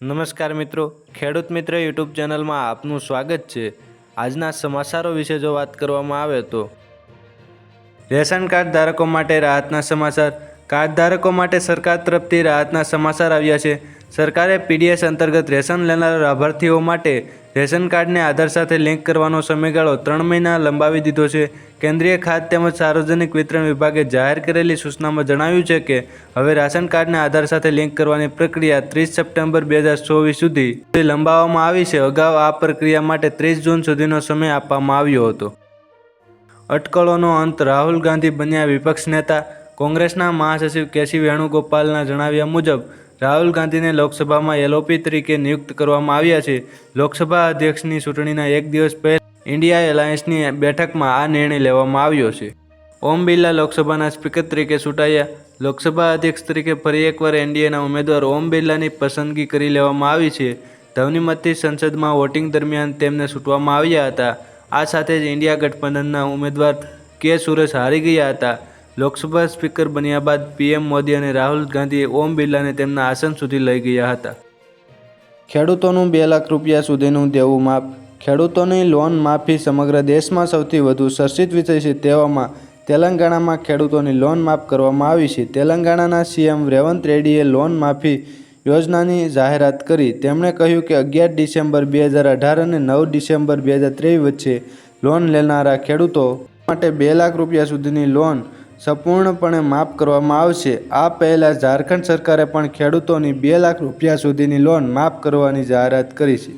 નમસ્કાર મિત્રો, ખેડૂત મિત્ર યુટ્યુબ ચેનલમાં આપનું સ્વાગત છે. આજના સમાચારો વિશે જો વાત કરવામાં આવે તો. રેશન કાર્ડ ધારકો માટે રાહતના સમાચાર. કાર્ડ ધારકો માટે સરકાર તરફથી રાહતના સમાચાર આવ્યા છે. સરકારે પીડીએસ અંતર્ગત રેશન લેનારા લાભાર્થીઓ માટે રેશન કાર્ડને આધાર સાથે લિંક કરવાનો સમયગાળો ત્રણ મહિના લંબાવી દીધો છે. કેન્દ્રીય ખાદ્ય તેમજ સાર્વજનિક વિતરણ વિભાગે જાહેર કરેલી સૂચનામાં જણાવ્યું છે કે, હવે રાશન કાર્ડને આધાર સાથે લિંક કરવાની પ્રક્રિયા ત્રીસ સપ્ટેમ્બર બે હજાર ચોવીસ સુધી લંબાવવામાં આવી છે. અગાઉ આ પ્રક્રિયા માટે ત્રીસ જૂન સુધીનો સમય આપવામાં આવ્યો હતો. અટકળોનો અંત રાહુલ ગાંધી બન્યા વિપક્ષ નેતા, કોંગ્રેસના મહાસચિવ કેસી વેણુગોપાલના જણાવ્યા મુજબ રાહુલ ગાંધીને લોકસભામાં એલઓપી તરીકે નિયુક્ત કરવામાં આવ્યા છે. લોકસભા અધ્યક્ષની ચૂંટણીના એક દિવસ પહેલા ઇન્ડિયા એલાયન્સની બેઠકમાં આ નિર્ણય લેવામાં આવ્યો છે. ઓમ બિરલા લોકસભાના સ્પીકર તરીકે ચૂંટાયા. લોકસભા અધ્યક્ષ તરીકે ફરી એકવાર એનડીએના ઉમેદવાર ઓમ બિરલાની પસંદગી કરી લેવામાં આવી છે. ધવનીમતથી સંસદમાં વોટિંગ દરમિયાન તેમને ચૂંટવામાં આવ્યા હતા. આ સાથે જ ઇન્ડિયા ગઠબંધનના ઉમેદવાર કે સુરેશ હારી ગયા હતા. લોકસભા સ્પીકર બન્યા બાદ પીએમ મોદી અને રાહુલ ગાંધીએ ઓમ બિરલાને તેમના આસન સુધી લઈ ગયા હતા. ખેડૂતોનું બે લાખ રૂપિયા સુધીનું દેવું માફ. ખેડૂતોની લોન માફી સમગ્ર દેશમાં સૌથી વધુ ચર્ચિત વિષય છે તેવામાં તેલંગાણામાં ખેડૂતોની લોન માફ કરવામાં આવી છે. તેલંગાણાના સીએમ રેવંત રેડ્ડીએ લોન માફી યોજનાની જાહેરાત કરી. તેમણે કહ્યું કે અગિયાર ડિસેમ્બર બે હજાર અઢાર અને નવ ડિસેમ્બર બે હજાર ત્રેવીસ વચ્ચે લોન લેનારા ખેડૂતો માટે બે લાખ રૂપિયા સુધીની લોન સંપૂર્ણપણે માફ કરવામાં આવશે. આ પહેલાં ઝારખંડ સરકારે પણ ખેડૂતોની બે લાખ રૂપિયા સુધીની લોન માફ કરવાની જાહેરાત કરી છે.